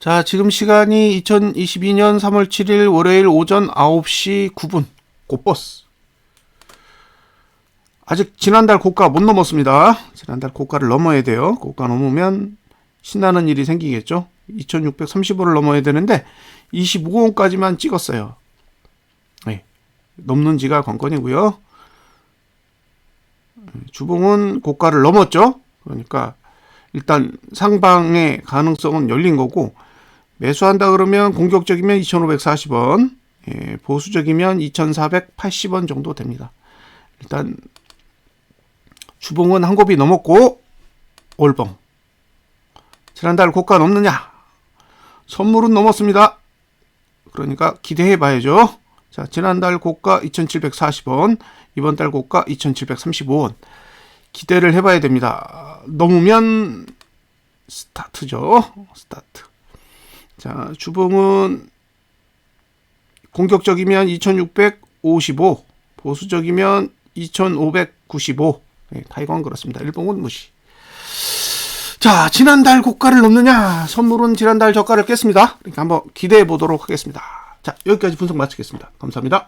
자, 지금 시간이 2022년 3월 7일 월요일 오전 9시 9분. 곧버스. 아직 지난달 고가 못 넘었습니다. 지난달 고가를 넘어야 돼요. 고가 넘으면 신나는 일이 생기겠죠. 2630원을 넘어야 되는데 25원까지만 찍었어요. 네. 넘는 지가 관건이고요. 주봉은 고가를 넘었죠. 그러니까 일단 상방의 가능성은 열린 거고 매수한다 그러면 공격적이면 2,540원, 예, 보수적이면 2,480원 정도 됩니다. 일단 주봉은 한 곱이 넘었고 올봉 지난달 고가 넘느냐? 선물은 넘었습니다. 그러니까 기대해 봐야죠. 자, 지난달 고가 2,740원, 이번 달 고가 2,735원. 기대를 해봐야 됩니다. 넘으면 스타트죠. 스타트. 자, 주봉은 공격적이면 2,655, 보수적이면 2,595. 네, 타이건 그렇습니다. 일봉은 무시. 자, 지난달 고가를 넘느냐? 선물은 지난달 저가를 깼습니다. 그러니까 한번 기대해 보도록 하겠습니다. 자, 여기까지 분석 마치겠습니다. 감사합니다.